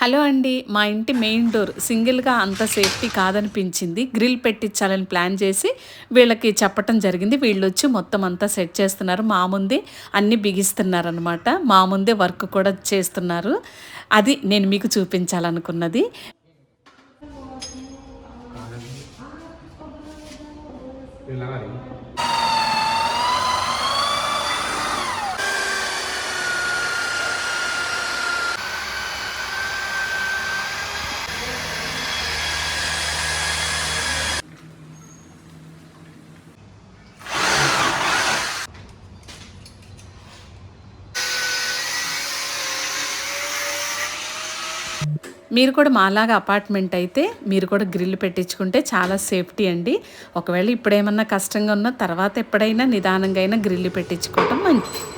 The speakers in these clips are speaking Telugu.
హలో అండి మా ఇంటి మెయిన్ డోర్ సింగిల్గా అంత సేఫ్టీ కాదనిపించింది. గ్రిల్ పెట్టించాలని ప్లాన్ చేసి వీళ్ళకి చెప్పటం జరిగింది. వీళ్ళు వచ్చి మొత్తం అంతా సెట్ చేస్తున్నారు. మా ముందే అన్నీ బిగిస్తున్నారు అనమాట మా ముందే వర్క్ కూడా చేస్తున్నారు. అది నేను మీకు చూపించాలనుకున్నది. మీరు కూడా మాలాగా అపార్ట్మెంట్ అయితే మీరు కూడా గ్రిల్ పెట్టించుకుంటే చాలా సేఫ్టీ అండి. ఒకవేళ ఇప్పుడేమన్నా కష్టంగా ఉన్నా తర్వాత ఎప్పుడైనా నిదానంగా అయినా గ్రిల్ పెట్టించుకోవటం మంచిది.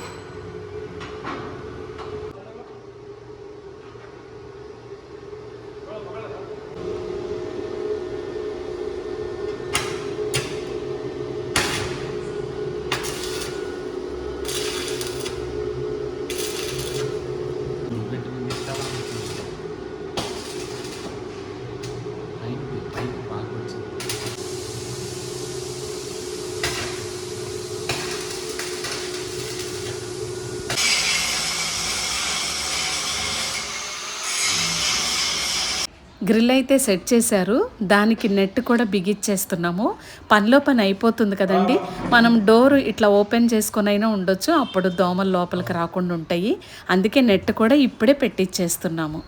గ్రిల్ అయితే సెట్ చేశారు. దానికి నెట్ కూడా బిగిచ్చేస్తున్నాము. పనిలో పని అయిపోతుంది కదండి. మనం డోర్ ఇట్లా ఓపెన్ చేసుకునైనా అయినా ఉండొచ్చు. అప్పుడు దోమలు లోపలికి రాకుండా ఉంటాయి. అందుకే నెట్ కూడా ఇప్పుడే పెట్టిచ్చేస్తున్నాము.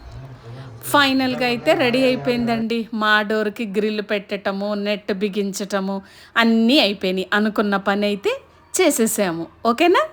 ఫైనల్గా అయితే రెడీ అయిపోయిందండి. మా డోర్కి గ్రిల్ పెట్టటము నెట్ బిగించటము అన్నీ అయిపోయినాయి. అనుకున్న పని అయితే చేసేసాము. ఓకేనా?